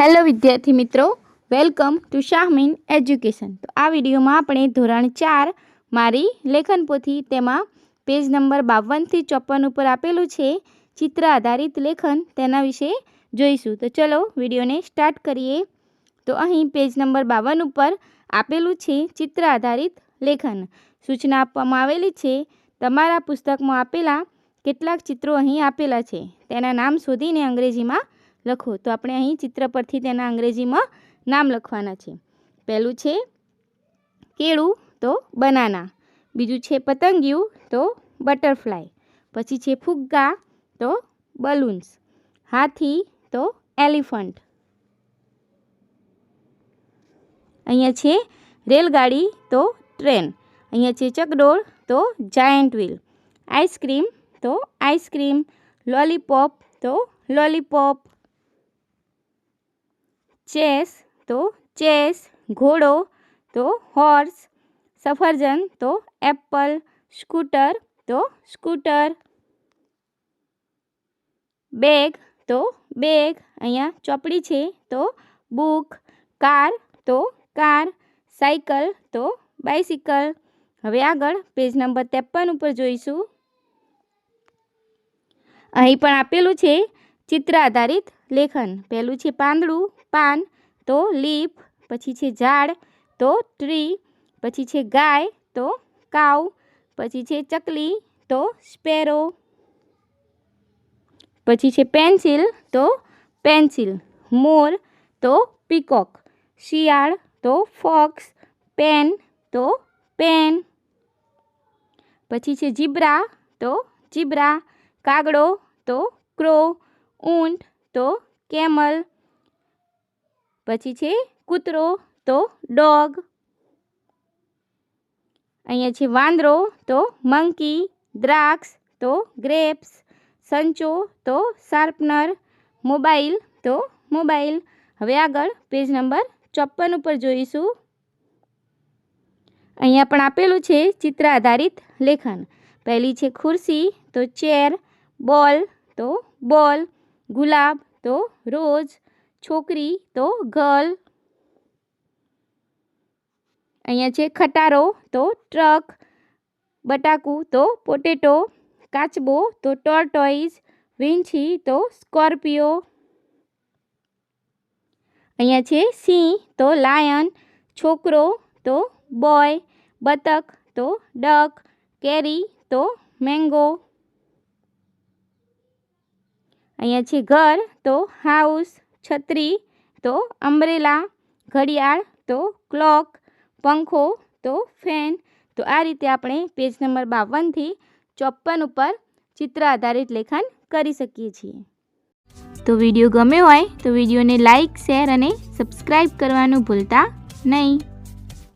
Hello વિદ્યાર્થી મિત્રો, welcome to Shahmeen education. તો આ વિડીયોમાં આપણે ધોરણ ચાર મારી લેખન પોથી તેમાં પેજ નંબર બાવનથી ચોપન ઉપર આપેલું છે, ચિત્ર આધારિત લેખન તેના વિશે જોઈશું. તો ચલો વિડીયોને સ્ટાર્ટ કરીએ. તો અહીં પેજ નંબર બાવન ઉપર આપેલું છે, ચિત્ર આધારિત લેખન. સૂચના આપવામાં આવેલી છે, તમારા પુસ્તકમાં આપેલા કેટલાક ચિત્રો અહીં આપેલા છે. તેના નામ શોધીને અંગ્રેજીમાં લખો. તો આપણે અહીં ચિત્ર પરથી તેના અંગ્રેજીમાં નામ લખવાના છે. પહેલું છે કેળું, તો બનાના. બીજું છે પતંગિયું, તો બટરફ્લાય. પછી છે ફુગ્ગા, તો બલૂન્સ. હાથી, તો એલિફન્ટ. અહીંયા છે રેલગાડી, તો ટ્રેન. અહીંયા છે ચકડોળ, તો જાયન્ટ વ્હીલ. આઈસ્ક્રીમ, તો આઈસ્ક્રીમ. લોલીપોપ, તો લોલીપોપ. ચેસ, તો ચેસ. ઘોડો, તો હોર્સ. સફરજન, તો એપલ. સ્કૂટર, તો સ્કૂટર. બેગ, તો બેગ. અહીંયા ચોપડી છે, તો બુક. કાર, તો કાર. સાયકલ, તો બાઇસિકલ હવે આગળ પેજ નંબર ત્રેપન ઉપર જોઈશું. અહીં પણ આપેલું છે ચિત્ર આધારિત લેખન. પહેલું છે પાંદડું પાન તો લીફ પછી છે ઝાડ તો ટ્રી પછી છે ગાય તો કાવ પછી છે ચકલી તો સ્પેરો પછી છે પેન્સિલ તો પેન્સિલ મોર તો પીકોક શિયાળ તો ફોક્સ પેન તો પેન પછી છે જીબ્રા તો જીબ્રા કાગડો તો ક્રો ઊંટ તો કેમલ પછી છે કૂતરો, તો ડોગ. અહીંયા છે વાંદરો, તો મંકી, દ્રાક્ષ, તો ગ્રેપ્સ. સંચો, તો શાર્પનર. મોબાઈલ, તો મોબાઈલ. હવે આગળ પેજ નંબર ચોપન ઉપર જોઈશું. અહીંયા પણ આપેલું છે ચિત્ર આધારિત લેખન. પહેલી છે ખુરશી, તો ચેર. બોલ, તો બોલ. ગુલાબ, તો રોજ. છોકરી તો ગર્લ. અહીંયા છે ખટારો તો ટ્રક. બટાકું તો પોટેટો. કાચબો તો ટોર્ટોઇઝ વીંછી તો સ્કોર્પિયો. અહીંયા છે સિંહ તો લાયન. છોકરો તો બોય. બતક તો ડક. કેરી તો મેંગો. અહીંયા છે ઘર તો હાઉસ. છત્રી, તો અમ્બ્રેલા, ઘડિયાળ, તો ક્લોક, પંખો, તો ફેન. તો આ રીતે આપણે પેજ નંબર બાવનથી ચોપન ઉપર ચિત્ર આધારિત લેખન કરી શકીએ છીએ. તો વીડિયો ગમ્યો હોય તો વિડીયોને લાઇક શેર અને સબસ્ક્રાઈબ કરવાનું ભૂલતા નહીં.